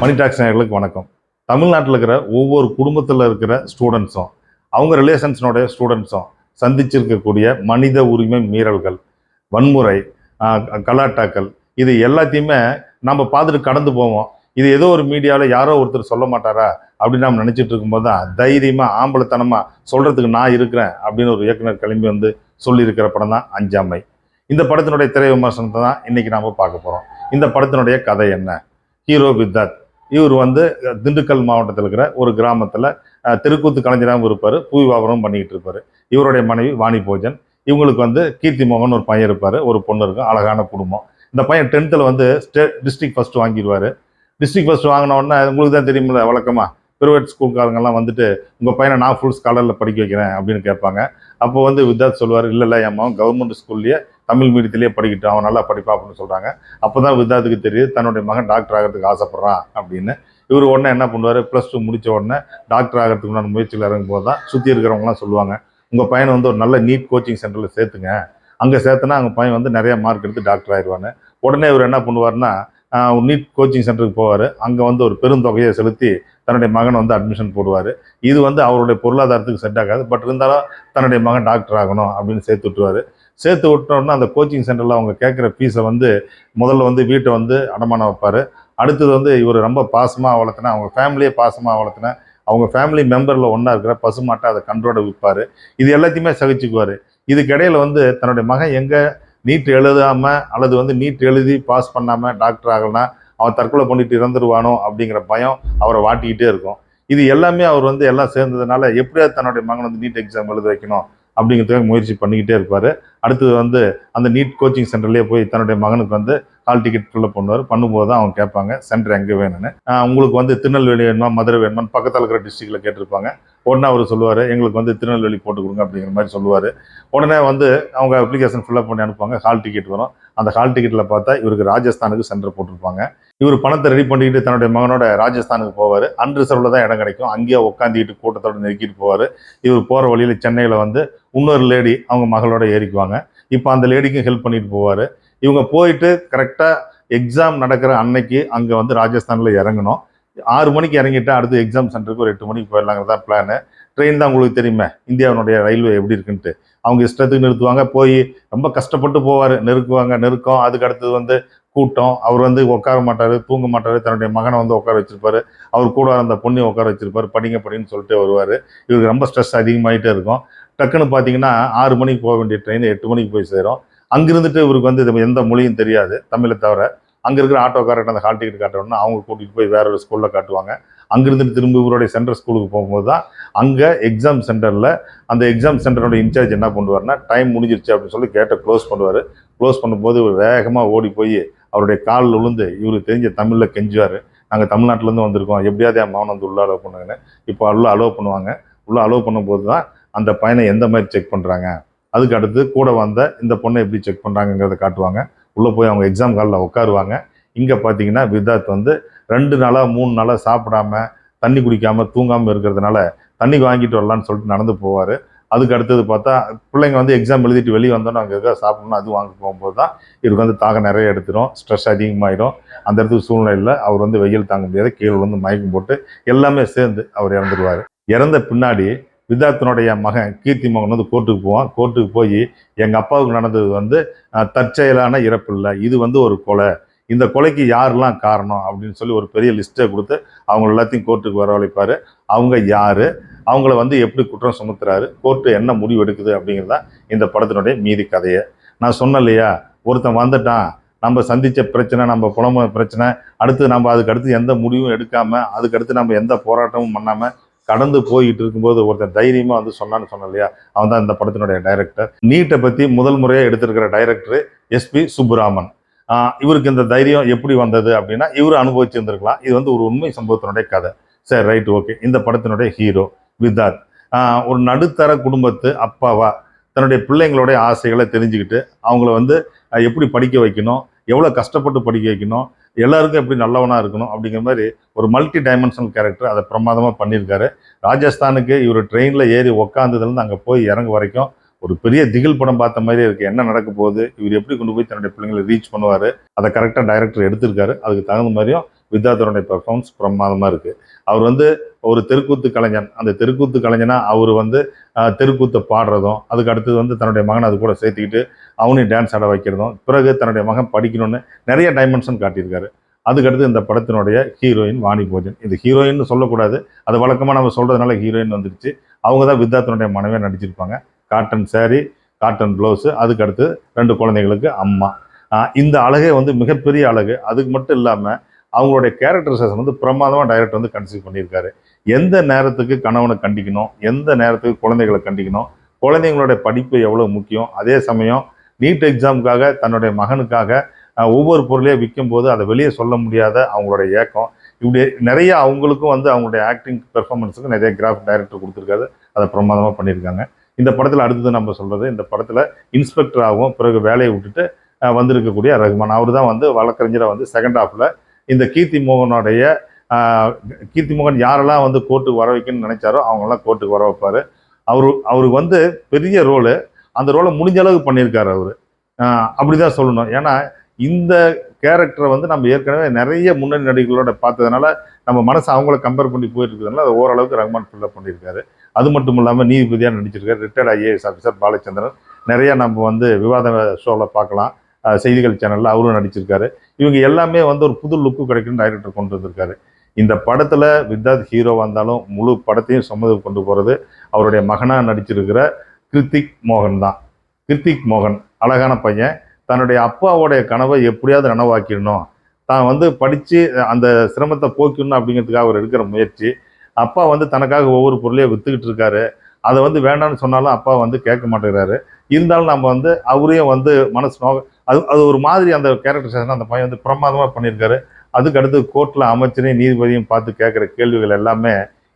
மணி tax நேர்களுக்கு வணக்கம். தமிழ்நாட்டில் இருக்கிற ஒவ்வொரு குடும்பத்தில் இருக்கிற ஸ்டூடெண்ட்ஸும் அவங்க ரிலேஷன்ஸினுடைய ஸ்டூடெண்ட்ஸும் சந்திச்சிருக்கக்கூடிய மனித உரிமை மீறல்கள் வன்முறை கலாட்டாக்கள் இது எல்லாத்தையுமே நம்ம பார்த்துட்டு கடந்து போவோம். இது ஏதோ ஒரு மீடியாவில் யாரோ ஒருத்தர் சொல்ல மாட்டாரா அப்படின்னு நம்ம நினச்சிட்டு இருக்கும்போது தான் தைரியமாக ஆம்பளத்தனமாக சொல்கிறதுக்கு நான் இருக்கிறேன் அப்படின்னு ஒரு இயக்குனர் கிளம்பி வந்து சொல்லியிருக்கிற படம் தான் அஞ்சாமை. இந்த படத்தினுடைய திரை விமர்சனத்தை தான் இன்றைக்கி நாம் பார்க்க போகிறோம் இந்த படத்தினுடைய கதை என்ன? ஹீரோ வித்தாத் இவர் வந்து திண்டுக்கல் மாவட்டத்தில் இருக்கிற ஒரு கிராமத்தில் தெருக்கூத்து கலைஞராகவும் இருப்பார். பூவி வியாபாரம் பண்ணிக்கிட்டு இருப்பார். இவருடைய மனைவி வாணி போஜன். இவங்களுக்கு வந்து கீர்த்தி மோகன் ஒரு பையன் இருப்பார். ஒரு பொண்ணு இருக்கும். அழகான குடும்பம். இந்த பையன் டென்த்தில் வந்து ஸ்டேட் டிஸ்ட்ரிக்ட் ஃபர்ஸ்ட் வாங்கிடுவார். டிஸ்ட்ரிக்ட் ஃபர்ஸ்ட் வாங்கின உடனே உங்களுக்கு தான் தெரியுமில்ல வழக்கமாக ப்ரைவேட் ஸ்கூல்காரங்கெல்லாம் வந்துட்டு உங்கள் பையனை நான் ஃபுல் ஸ்காலரில் படிக்க வைக்கிறேன் அப்படின்னு கேட்பாங்க. அப்போ வந்து வித்தாத் சொல்லுவார் இல்லை இல்லை என் மகன் கவர்மெண்ட் ஸ்கூல்லேயே தமிழ் மீடியத்திலே படிக்கட்டும் அவன் நல்லா படிப்பான் அப்படின்னு சொல்கிறாங்க அப்போ தான் வித்தாத்துக்கு தெரியுது தன்னுடைய மகன் டாக்டர் ஆகிறதுக்கு ஆசைப்பட்றான் அப்படின்னு. இவர் உடனே என்ன பண்ணுவார்? ப்ளஸ் டூ முடித்த உடனே டாக்டர் ஆகிறதுக்கு உண்டான முயற்சியில் இறங்கும்போது தான் சுற்றி இருக்கிறவங்களாம் சொல்லுவாங்க உங்கள் பையனை வந்து ஒரு நல்ல நீட் கோச்சிங் சென்டரில் சேர்த்துங்க. அங்கே சேர்த்துனா அவங்க பையன் வந்து நிறைய மார்க் எடுத்து டாக்டர் ஆயிடுவான்னு உடனே இவர் என்ன பண்ணுவார்னா நீட் கோச்சிங் சென்டருக்கு போவார். அங்கே வந்து ஒரு பெருந்தொகையை செலுத்தி தன்னுடைய மகனை வந்து அட்மிஷன் போடுவார். இது வந்து அவருடைய பொருளாதாரத்துக்கு செட் ஆகாது. பட் இருந்தாலும் தன்னுடைய மகன் டாக்டர் ஆகணும் அப்படின்னு சேர்த்து விட்டுருவார். சேர்த்து விட்டோன்னா அந்த கோச்சிங் சென்டரில் அவங்க கேட்குற ஃபீஸை வந்து முதல்ல வந்து வீட்டை வந்து அடமானம் வைப்பார். அடுத்தது வந்து இவர் ரொம்ப பாசமாக வளர்த்தினா அவங்க ஃபேமிலியே பாசமாக வளர்த்தின அவங்க ஃபேமிலி மெம்பரில் ஒன்றா இருக்கிற பசுமாட்டை அதை கன்றோட விற்பார் இது எல்லாத்தையுமே சகிச்சுக்குவார். இதுக்கிடையில் வந்து தன்னுடைய மகன் எங்கே நீட் எழுதாமல் அல்லது வந்து நீட் எழுதி பாஸ் பண்ணாமல் டாக்டர் ஆகலைன்னா அவன் தற்கொலை பண்ணிட்டு இறந்துருவானோ அப்படிங்கிற பயம் அவரை வாட்டிக்கிட்டே இருக்கும். இது எல்லாமே அவர் வந்து எல்லாம் சேர்ந்ததுனால எப்படியாவது தன்னுடைய மகன் வந்து நீட் எக்ஸாம் எழுத வைக்கணும் அப்படிங்கிறதுக்காக முயற்சி பண்ணிக்கிட்டே இருப்பார். அடுத்தது வந்து அந்த நீட் கோச்சிங் சென்டர்லேயே போய் தன்னுடைய மகனுக்கு வந்து ஹால் டிக்கெட் ஃபில்லப் பண்ணுவார். பண்ணும்போது தான் அவங்க கேட்பாங்க சென்டர் எங்கே வேணும்னு? உங்களுக்கு வந்து திருநெல்வேலி வேணுமா மதுரை வேணுமான்னு பக்கத்தில் இருக்கிற டிஸ்ட்ரிக்டில் கேட்டிருப்பாங்க. உடனே அவர் சொல்லுவார் எங்களுக்கு வந்து திருநெல்வேலி போட்டு கொடுங்க அப்படிங்கிற மாதிரி சொல்லுவார். உடனே வந்து அவங்க அப்ளிகேஷன் ஃபில்லப் பண்ணி அனுப்புவாங்க ஹால் டிக்கெட் வரும். அந்த ஹால் டிக்கெட்டில் பார்த்தா இவருக்கு ராஜஸ்தானுக்கு சென்டர் போட்டிருப்பாங்க. இவர் பணத்தை ரெடி பண்ணிக்கிட்டு தன்னுடைய மகனோட ராஜஸ்தானுக்கு போவார். அன்ரிசர்வில் தான் இடம் கிடைக்கும். அங்கேயே உட்காந்துக்கிட்டு கூட்டத்தோட நெருக்கிட்டு போவார். இவர் போகிற வழியில் சென்னையில் வந்து இன்னொரு லேடி அவங்க மகளோட ஏறிக்குவாங்க. இப்போ அந்த லேடிக்கும் ஹெல்ப் பண்ணிட்டு போவார். இவங்க போயிட்டு கரெக்டாக எக்ஸாம் நடக்கிற அன்னைக்கு அங்கே வந்து ராஜஸ்தானில் இறங்கணும். ஆறு மணிக்கு இறங்கிட்டா அடுத்து எக்ஸாம் சென்டருக்கு ஒரு எட்டு மணிக்கு போயிடலாங்கிறதா பிளானு ட்ரெயின் தான் உங்களுக்கு தெரியுமே இந்தியாவினுடைய ரயில்வே எப்படி இருக்குன்ட்டு. அவங்க இஷ்டத்துக்கு நிறுத்துவாங்க போய் ரொம்ப கஷ்டப்பட்டு போவார். நெருக்குவாங்க நெருக்கம். அதுக்கு அடுத்தது வந்து கூட்டம். அவர் வந்து உட்கார மாட்டார் தூங்க மாட்டார். தன்னுடைய மகனை வந்து உட்கார வச்சிருப்பார். அவர் கூட அந்த பொண்ணை உட்கார வச்சிருப்பார். படிங்க படின்னு சொல்லிட்டு வருவார். இவருக்கு ரொம்ப ஸ்ட்ரெஸ் அதிகமாகிட்டே இருக்கும். டக்குன்னு பார்த்தீங்கன்னா ஆறு மணிக்கு போக வேண்டிய ட்ரெயின் எட்டு மணிக்கு போய் சேரும். அங்கிருந்துட்டு இவருக்கு வந்து இது எந்த மொழியும் தெரியாது தமிழை தவிர. அங்கே இருக்கிற ஆட்டோக்காரர்கிட்ட அந்த ஹால் டிக்கெட் காட்டணும்னா அவங்க கூட்டிகிட்டு போய் வேற ஒரு ஸ்கூலில் காட்டுவாங்க. அங்கிருந்து திரும்ப இவருடைய சென்டர் ஸ்கூலுக்கு போகும்போது தான் அங்கே எக்ஸாம் சென்டரில் அந்த எக்ஸாம் சென்டரோட இன்சார்ஜ் என்ன பண்ணுவார்னா டைம் முடிஞ்சிருச்சு அப்படின்னு சொல்லி கேட்டை க்ளோஸ் பண்ணுவார். க்ளோஸ் பண்ணும்போது இவர் வேகமாக ஓடி போய் அவருடைய காலில் விழுந்து இவருக்கு தெரிஞ்ச தமிழில் கெஞ்சுவார். நாங்கள் தமிழ்நாட்டிலேருந்து வந்திருக்கோம். எப்படியாவது என் மகன் வந்து உள்ளே அலோவ் பண்ணுங்கன்னு. இப்போ உள்ளே அலோவ் பண்ணுவாங்க. உள்ளே அலோவ் பண்ணும்போது தான் அந்த பையனை எந்த மாதிரி செக் பண்ணுறாங்க அதுக்கு அடுத்து கூட வந்த இந்த பொண்ணை எப்படி செக் பண்ணுறாங்கங்கிறத காட்டுவாங்க. உள்ளே போய் அவங்க எக்ஸாம் காலில் உட்காருவாங்க இங்கே பார்த்தீங்கன்னா விதார்த் வந்து ரெண்டு நாளாக மூணு நாளாக சாப்பிடாம தண்ணி குடிக்காமல் தூங்காமல் இருக்கிறதுனால தண்ணி வாங்கிட்டு வரலான்னு சொல்லிட்டு நடந்து போவார். அதுக்கு அடுத்தது பார்த்தா பிள்ளைங்க வந்து எக்ஸாம் எழுதிட்டு வெளியே வந்தோன்னே அங்கே எதாவது சாப்பிடணும் அது வாங்க போகும்போது தான் இவருக்கு வந்து தாகம் நிறைய எடுத்துரும். ஸ்ட்ரெஸ் அதிகமாயிடும் அந்த இடத்துக்கு சூழ்நிலையில் அவர் வந்து வெயில் தாங்க முடியாது. கீழே வந்து மயக்கம் போட்டு எல்லாமே சேர்ந்து அவர் இறந்துருவார். இறந்த பின்னாடி விதார்த்தனுடைய மகன் கீர்த்தி மகன் வந்து கோர்ட்டுக்கு போவான். கோர்ட்டுக்கு போய் எங்கள் அப்பாவுக்கு நடந்தது வந்து தற்செயலான இறப்பு இல்லை. இது வந்து ஒரு கொலை. இந்த கொலைக்கு யாரெல்லாம் காரணம் அப்படின்னு சொல்லி ஒரு பெரிய லிஸ்ட்டை கொடுத்து அவங்க எல்லாத்தையும் கோர்ட்டுக்கு வரவழைப்பார். அவங்க யார்? அவங்கள வந்து எப்படி குற்றம் சுமத்துறாரு? கோர்ட்டு என்ன முடிவு எடுக்குது அப்படிங்கிறதா இந்த படத்தினுடைய மீதி கதையை. நான் சொன்னேன் இல்லையா? ஒருத்தன் வந்துட்டான். நம்ம சந்தித்த பிரச்சனை நம்ம புலம பிரச்சனை அடுத்து நம்ம அதுக்கு அடுத்து எந்த முடிவும் எடுக்காமல் அதுக்கடுத்து நம்ம எந்த போராட்டமும் பண்ணாமல் கடந்து போய்கிட்டு இருக்கும்போது ஒருத்தன் தைரியமா வந்து சொன்னான்னு சொன்னேன் இல்லையா? அவன் தான் இந்த படத்தினுடைய டைரக்டர் நீட்டை பத்தி முதல் முறையா எடுத்திருக்கிற டைரக்டர் எஸ்பி சுப்புராமன். இவருக்கு இந்த தைரியம் எப்படி வந்தது அப்படின்னா இவர் அனுபவிச்சிருந்திருக்கலாம். இது வந்து ஒரு உண்மை சம்பவத்தினுடைய கதை. சரி ரைட் ஓகே இந்த படத்தினுடைய ஹீரோ வித்தாத் ஒரு நடுத்தர குடும்பத்து அப்பாவா தன்னுடைய பிள்ளைங்களுடைய ஆசைகளை தெரிஞ்சுக்கிட்டு அவங்கள வந்து எப்படி படிக்க வைக்கணும் எவ்வளோ கஷ்டப்பட்டு படிக்க வைக்கணும் எல்லாருக்கும் எப்படி நல்லவனாக இருக்கணும் அப்படிங்கிற மாதிரி ஒரு மல்டி டைமென்ஷனல் கேரக்டர் அதை பிரமாதமாக பண்ணியிருக்காரு. ராஜஸ்தானுக்கு இவர் ட்ரெயினில் ஏறி உக்காந்ததுலேருந்து அங்கே போய் இறங்க வரைக்கும் ஒரு பெரிய திகில் படம் பார்த்த மாதிரி இருக்குது என்ன நடக்க போகுது இவர் எப்படி கொண்டு போய் தன்னுடைய பிள்ளைங்களை ரீச் பண்ணுவார் அதை கரெக்டாக டைரக்டர் எடுத்திருக்காரு. அதுக்கு தகுந்த மாதிரியும் வித்யாதரனுடைய பெர்ஃபார்மன்ஸ் பிரமாதமாக இருக்குது அவர் வந்து ஒரு தெருக்கூத்து கலைஞன். அந்த தெருக்கூத்து கலைஞனா அவர் வந்து தெருக்கூத்தை பாடுறதும் அதுக்கு அடுத்தது வந்து தன்னுடைய மகனை அது கூட சேர்த்துக்கிட்டு அவனையும் டான்ஸ் ஆட வைக்கிறதும் பிறகு தன்னுடைய மகன் படிக்கணும்னு நிறைய டைமென்ஷன் காட்டியிருக்காரு. அதுக்கடுத்து இந்த படத்தினுடைய ஹீரோயின் வாணி போஜன். இது ஹீரோயின் சொல்லக்கூடாது. அது வழக்கமாக நம்ம சொல்கிறதுனால ஹீரோயின் வந்துருச்சு. அவங்க தான் வித்தார்த்தனுடைய மனைவியாக நடிச்சிருப்பாங்க. காட்டன் சேரீ காட்டன் ப்ளவுஸு அதுக்கடுத்து ரெண்டு குழந்தைகளுக்கு அம்மா. இந்த அழகே வந்து மிகப்பெரிய அழகு. அதுக்கு மட்டும் இல்லாமல் அவங்களுடைய கேரக்டரைசேஷன் வந்து பிரமாதமாக டைரக்டர் வந்து கன்சீவ் பண்ணியிருக்காரு. எந்த நேரத்துக்கு கணவனை கண்டிக்கணும்? எந்த நேரத்துக்கு குழந்தைகளை கண்டிக்கணும்? குழந்தைங்களுடைய படிப்பு எவ்வளோ முக்கியம்? அதே சமயம் நீட் எக்ஸாமுக்காக தன்னுடைய மகனுக்காக ஒவ்வொரு பொருளையும் விற்கும் போது அதை வெளியே சொல்ல முடியாத அவங்களுடைய ஏக்கம். இப்படி நிறைய அவங்களுக்கும் வந்து அவங்களுடைய ஆக்டிங் பெர்ஃபார்மன்ஸுக்கு நிறைய கிராஃபிக் டைரக்டர் கொடுத்துருக்காரு. அதை பிரமாதமாக பண்ணியிருக்காங்க. இந்த படத்தில் அடுத்தது நம்ம சொல்கிறது இந்த படத்தில் இன்ஸ்பெக்டராகவும் பிறகு வேலையை விட்டுட்டு வந்திருக்கக்கூடிய ரகுமான். அவர் தான் வந்து வழக்கறிஞராக வந்து செகண்ட் ஹாஃபில் இந்த கீர்த்தி மோகனுடைய கீர்த்தி மோகன் யாரெல்லாம் வந்து கோர்ட்டுக்கு வர வைக்கணும்னு நினைச்சாரோ அவங்கெல்லாம் கோர்ட்டுக்கு வர வைப்பார். அவர் அவருக்கு வந்து பெரிய ரோலு அந்த ரோலை முடிஞ்ச அளவுக்கு பண்ணியிருக்காரு அவர். அப்படிதான் சொல்லணும். ஏன்னா இந்த கேரக்டரை வந்து நம்ம ஏற்கனவே நிறைய முன்னணி நடிகர்களோட பார்த்ததுனால நம்ம மனசு அவங்கள கம்பேர் பண்ணி போயிட்டு இருக்கிறதுனால ஓரளவுக்கு ரஹ்மான் ஃபில்லப் பண்ணியிருக்காரு. அது மட்டும் இல்லாமல் நீதிபதியாக நடிச்சிருக்காரு ரிட்டையர்ட் ஐஏஎஸ் ஆஃபீஸர் பாலச்சந்திரன். நிறையா நம்ம வந்து விவாத ஷோவில் பார்க்கலாம். செய்திகள் சேனலில் அவரும் நடிச்சிருக்காரு. இவங்க எல்லாமே வந்து ஒரு புது லுக்கு கிடைக்குன்னு டைரக்டர் கொண்டு வந்திருக்காரு. இந்த படத்தில் வித்தாத் ஹீரோவாக இருந்தாலும் முழு படத்தையும் சம்மதி கொண்டு போகிறது அவருடைய மகனாக நடிச்சிருக்கிற கிருத்திக் மோகன் தான். கிருத்திக் மோகன் அழகான பையன். தன்னுடைய அப்பாவோடைய கனவை எப்படியாவது நனவாக்கிடணும். தான் வந்து படித்து அந்த சிரமத்தை போக்கணும் அப்படிங்கிறதுக்காக அவர் எடுக்கிற முயற்சி. அப்பா வந்து தனக்காக ஒவ்வொரு பொருளையும் வித்துக்கிட்டு இருக்காரு. அதை வந்து வேண்டாம்னு சொன்னாலும் அப்பா வந்து கேட்க மாட்டேங்கிறாரு. இருந்தாலும் நம்ம வந்து அவரையும் வந்து மனசு நோ அது அது ஒரு மாதிரி அந்த கேரக்டரைசேஷன் அந்த பையன் வந்து பிரமாதமாக பண்ணியிருக்காரு. அதுக்கு அடுத்து கோர்ட்டில் அமைச்சரையும் நீதிபதியும் பார்த்து கேட்குற கேள்விகள் எல்லாமே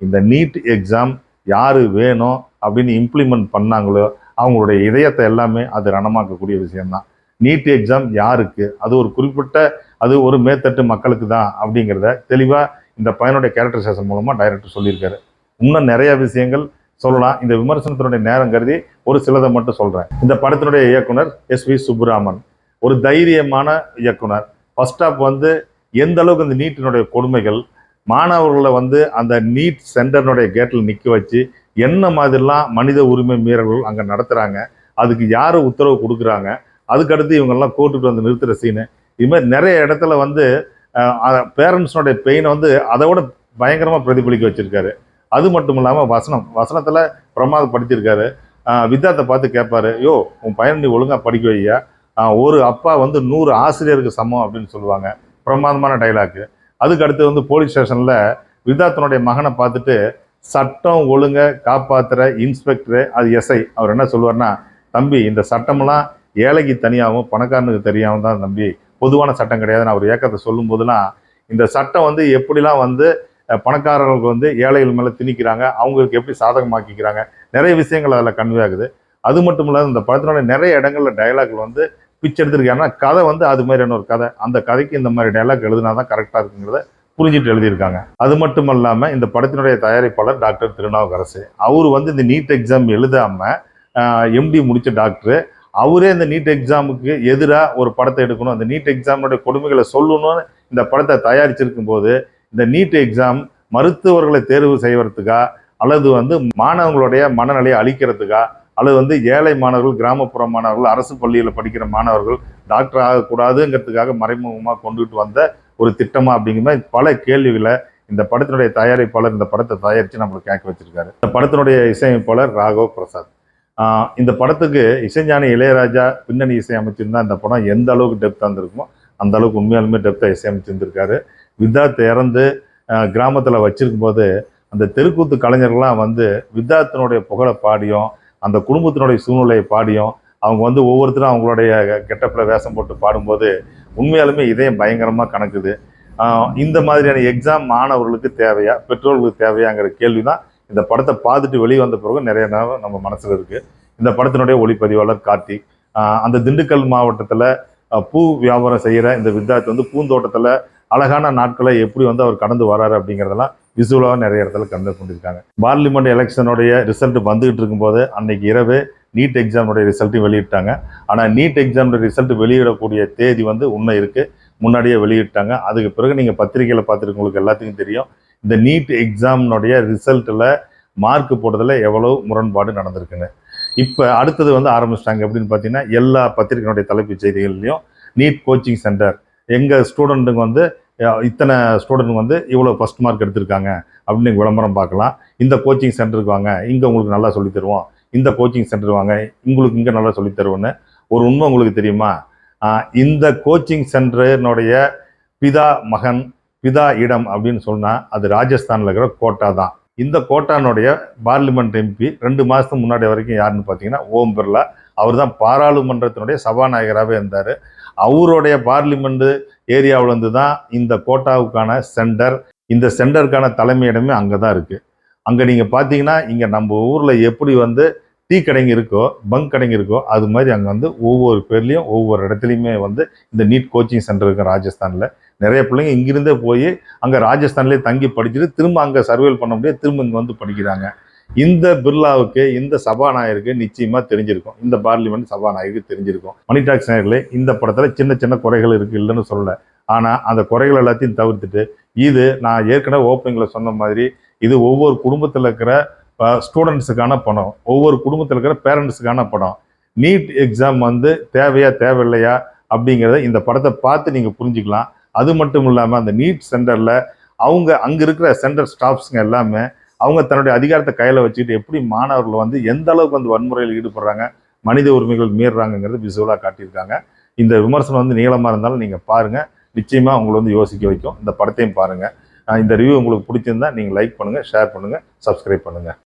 இந்த நீட் எக்ஸாம் யார் வேணும் அப்படின்னு இம்ப்ளிமெண்ட் பண்ணாங்களோ அவங்களுடைய இதயத்தை எல்லாமே அது ரணமாக்கக்கூடிய விஷயம்தான். நீட் எக்ஸாம் யாருக்கு? அது ஒரு குறிப்பிட்ட அது ஒரு மேத்தட்டு மக்களுக்கு தான் அப்படிங்கிறத தெளிவாக இந்த பையனுடைய கேரக்டரைசேஷன் மூலமாக டைரக்டர் சொல்லியிருக்காரு. இன்னும் நிறைய விஷயங்கள் சொல்லலாம். இந்த விமர்சனத்தினுடைய நேரம் கருதி ஒரு சிலதை மட்டும் சொல்கிறேன் இந்த படத்தினுடைய இயக்குனர் எஸ் வி சுப்புராமன். ஒரு தைரியமான இயக்குனர். ஃபர்ஸ்ட் ஆஃப் வந்து எந்த அளவுக்கு இந்த நீட்டினுடைய கொடுமைகள் மாணவர்களை வந்து அந்த நீட் சென்டர்னுடைய கேட்டில் நிற்க வச்சு என்ன மாதிரிலாம் மனித உரிமை மீறல்கள் அங்கே நடத்துகிறாங்க அதுக்கு யார் உத்தரவு கொடுக்குறாங்க அதுக்கடுத்து இவங்கெல்லாம் கோர்ட்டுக்கு வந்து நிறுத்துகிற சீனு இதுமாதிரி நிறைய இடத்துல வந்து பேரண்ட்ஸ்னுடைய பெயினை வந்து அதை விட பயங்கரமாக பிரதிபலிக்க வச்சுருக்காரு. அது மட்டும் இல்லாமல் வசனம் வசனத்தில் பிரமாதப்படுத்தியிருக்காரு. ஆஹ் வித்தாத்தை பார்த்து கேட்பாரு யோ உன் பையன் நீ ஒழுங்காக படிக்க வையா? ஒரு அப்பா வந்து நூறு ஆசிரியருக்கு சமம் அப்படின்னு சொல்லுவாங்க. பிரமாதமான டைலாக்கு அதுக்கு அடுத்து வந்து போலீஸ் ஸ்டேஷனில் விதார்த்தனுடைய மகனை பார்த்துட்டு சட்டம் ஒழுங்கை காப்பாற்றுற இன்ஸ்பெக்டரு அது எஸ்ஐ அவர் என்ன சொல்லுவார்னா தம்பி இந்த சட்டமெல்லாம் ஏழைக்கு தனியாகவும் பணக்காரனுக்கு தெரியாமல் தான் தம்பி. பொதுவான சட்டம் கிடையாதுன்னு அவர் ஏக்கத்தை சொல்லும் போதெல்லாம் இந்த சட்டம் வந்து எப்படிலாம் வந்து பணக்காரர்களுக்கு வந்து ஏழைகள் மேலே திணிக்கிறாங்க அவங்களுக்கு எப்படி சாதகமாக்கிக்கிறாங்க? நிறைய விஷயங்கள் அதில் கன்வே ஆகுது. அது மட்டும் இல்லாத இந்த படத்தினுடைய நிறைய இடங்களில் டயலாக்கள் வந்து பிச்சு எடுத்திருக்காங்கன்னா கதை வந்து அது மாதிரியான ஒரு கதை. அந்த கதைக்கு இந்த மாதிரி டைலாக் எழுதினா தான் கரெக்டாக இருக்குங்கிறத புரிஞ்சுட்டு எழுதியிருக்காங்க. அது மட்டும் இல்லாமல் இந்த படத்தினுடைய தயாரிப்பாளர் டாக்டர் திருநாவுக்கரசு. அவர் வந்து இந்த நீட் எக்ஸாம் எழுதாமல் எம்டி முடித்த டாக்டர் அவரே இந்த நீட் எக்ஸாமுக்கு எதிராக ஒரு படத்தை எடுக்கணும். அந்த நீட் எக்ஸாமுடைய கொடுமைகளை சொல்லணும்னு இந்த படத்தை தயாரிச்சிருக்கும் போது இந்த நீட் எக்ஸாம் மருத்துவர்களை தேர்வு செய்வதுக்கா அல்லது வந்து மாணவங்களுடைய மனநிலையை அழிக்கிறதுக்கா அல்லது வந்து ஏழை மாணவர்கள் கிராமப்புற மாணவர்கள் அரசு பள்ளியில் படிக்கிற மாணவர்கள் டாக்டர் ஆகக்கூடாதுங்கிறதுக்காக மறைமுகமாக கொண்டுட்டு வந்த ஒரு திட்டமா அப்படிங்கிற மாதிரி பல கேள்விகளை இந்த படத்தினுடைய தயாரிப்பாளர் இந்த படத்தை தயாரித்து நம்மளுக்கு கேட்க வச்சிருக்காரு. இந்த படத்தினுடைய இசையமைப்பாளர் ராகவ் பிரசாத். இந்த படத்துக்கு இசைஞானி இளையராஜா பின்னணி இசை அமைச்சிருந்தா இந்த படம் எந்த அளவுக்கு டெப்த்தாக இருந்திருக்குமோ அந்த அளவுக்கு உண்மையாலுமே டெப்த்தாக இசையமைச்சிருந்திருக்காரு. வித்தாத் இறந்து கிராமத்தில் வச்சிருக்கும் போது அந்த தெருக்கூத்து கலைஞர்கள்லாம் வந்து வித்தாத்தினுடைய புகழை பாடியும் அந்த குடும்பத்தினுடைய சூழ்நிலையை பாடியும் அவங்க வந்து ஒவ்வொருத்தரும் அவங்களுடைய கெட்டப்பில் வேஷம் போட்டு பாடும்போது உண்மையாலுமே இதயம் பயங்கரமாக கணக்குது. இந்த மாதிரியான எக்ஸாம் மாணவர்களுக்கு தேவையா பெற்றோர்களுக்கு தேவையாங்கிற கேள்வி தான் இந்த படத்தை பார்த்துட்டு வெளியே வந்த பிறகு நிறைய நேரம் நம்ம மனசில் இருக்குது இந்த படத்தினுடைய ஒளிப்பதிவாளர் கார்த்திக் அந்த திண்டுக்கல் மாவட்டத்தில் பூ வியாபாரம் செய்கிற இந்த வித்தார்த்தி வந்து பூந்தோட்டத்தில் அழகான நாட்களை எப்படி வந்து அவர் கடந்து வராரு அப்படிங்கிறதெல்லாம் விசுவலாக நிறைய இடத்துல கண்டு கொண்டிருக்காங்க பார்லிமெண்ட் எலெக்ஷனுடைய ரிசல்ட் வந்துகிட்டு இருக்கும்போது அன்னைக்கு இரவு நீட் எக்ஸாமுடைய ரிசல்ட்டும் வெளியிட்டாங்க. ஆனால் நீட் எக்ஸாமுடைய ரிசல்ட் வெளியிடக்கூடிய தேதி வந்து இன்னும் இருக்குது முன்னாடியே வெளியிட்டாங்க. அதுக்கு பிறகு நீங்கள் பத்திரிக்கையில் பார்த்துருக்கவங்களுக்கு எல்லாத்துக்கும் தெரியும். இந்த நீட் எக்ஸாமினுடைய ரிசல்ட்டில் மார்க் போடுறதுல எவ்வளோ முரண்பாடு நடந்திருக்குன்னு. இப்போ அடுத்தது வந்து ஆரம்பிச்சிட்டாங்க எப்படின்னு பார்த்தீங்கன்னா எல்லா பத்திரிகையினுடைய தலைப்புச் செய்திகள்லையும் நீட் கோச்சிங் சென்டர் எங்கள் ஸ்டூடெண்ட்டுங்க வந்து இத்தனை ஸ்டூடெண்ட் வந்து இவ்வளோ ஃபஸ்ட் மார்க் எடுத்திருக்காங்க அப்படின்னு நீங்கள் விளம்பரம் பார்க்கலாம். இந்த கோச்சிங் சென்டருக்கு வாங்க இங்கே உங்களுக்கு நல்லா சொல்லித் தருவோம். இந்த கோச்சிங் சென்டர் வாங்க உங்களுக்கு இங்கே நல்லா சொல்லித் தருவோன்னு ஒரு உண்மை உங்களுக்கு தெரியுமா? இந்த கோச்சிங் சென்டரினுடைய பிதா மகன் பிதா இடம் அப்படின்னு சொன்னால் அது ராஜஸ்தானில் இருக்கிற கோட்டா தான். இந்த கோட்டானுடைய பார்லிமெண்ட் எம்பி ரெண்டு மாதத்துக்கு முன்னாடி வரைக்கும் யாருன்னு பார்த்தீங்கன்னா ஓம் பிர்லா. அவர் தான் பாராளுமன்றத்தினுடைய சபாநாயகராகவே இருந்தார். அவருடைய பார்லிமெண்ட் ஏரியாவிலேருந்து தான் இந்த கோட்டாவுக்கான சென்டர் இந்த சென்டருக்கான தலைமையிடமே அங்கே தான் இருக்குது அங்கே நீங்கள் பார்த்தீங்கன்னா இங்கே நம்ம ஊரில் எப்படி வந்து டீ கடைங்க இருக்கோ பங்க் கடைங்க இருக்கோ அது மாதிரி அங்கே வந்து ஒவ்வொரு பேர்லேயும் ஒவ்வொரு இடத்துலையுமே வந்து இந்த நீட் கோச்சிங் சென்டர் இருக்குது ராஜஸ்தானில். நிறைய பிள்ளைங்க இங்கிருந்தே போய் அங்கே ராஜஸ்தான்லேயே தங்கி படிச்சுட்டு திரும்ப அங்கே சர்வேல் பண்ண முடியாது திரும்ப இங்கே வந்து படிக்கிறாங்க. இந்த பிர்லாவுக்கு இந்த சபாநாயகருக்கு நிச்சயமா தெரிஞ்சிருக்கும். இந்த பார்லிமெண்ட் சபாநாயகருக்கு தெரிஞ்சிருக்கும். மணி டாக்ஸ் இந்த படத்துல சின்ன சின்ன குறைகள் இருக்கு இல்லைன்னு சொல்லல. ஆனா அந்த குறைகள் எல்லாத்தையும் தவிர்த்துட்டு இது நான் ஏற்கனவே ஓப்பனிங்ல சொன்ன மாதிரி இது ஒவ்வொரு குடும்பத்தில் இருக்கிற ஸ்டூடெண்ட்ஸுக்கான பணம் ஒவ்வொரு குடும்பத்தில் இருக்கிற பேரண்ட்ஸுக்கான படம். நீட் எக்ஸாம் வந்து தேவையா தேவையில்லையா அப்படிங்கிறத இந்த படத்தை பார்த்து நீங்கள் புரிஞ்சுக்கலாம். அது மட்டும் இல்லாமல் அந்த நீட் சென்டரில் அவங்க அங்கே இருக்கிற சென்டர் ஸ்டாஃப்ஸுங்க எல்லாமே அவங்க தன்னுடைய அதிகாரத்தை கையில் வச்சுக்கிட்டு எப்படி மாணவர்கள் வந்து எந்த அளவுக்கு வந்து வன்முறையில் ஈடுபடுறாங்க மனித உரிமைகள் மீறுறாங்கிறது விசுவலாக காட்டியிருக்காங்க. இந்த விமர்சனம் வந்து நீளமாக இருந்தாலும் நீங்கள் பாருங்கள் நிச்சயமாக உங்களை வந்து யோசிக்க வைக்கும். இந்த படத்தையும் பாருங்கள் இந்த ரிவ்யூ உங்களுக்கு பிடிச்சிருந்தா நீங்கள் லைக் பண்ணுங்கள் ஷேர் பண்ணுங்கள் சப்ஸ்கிரைப் பண்ணுங்கள்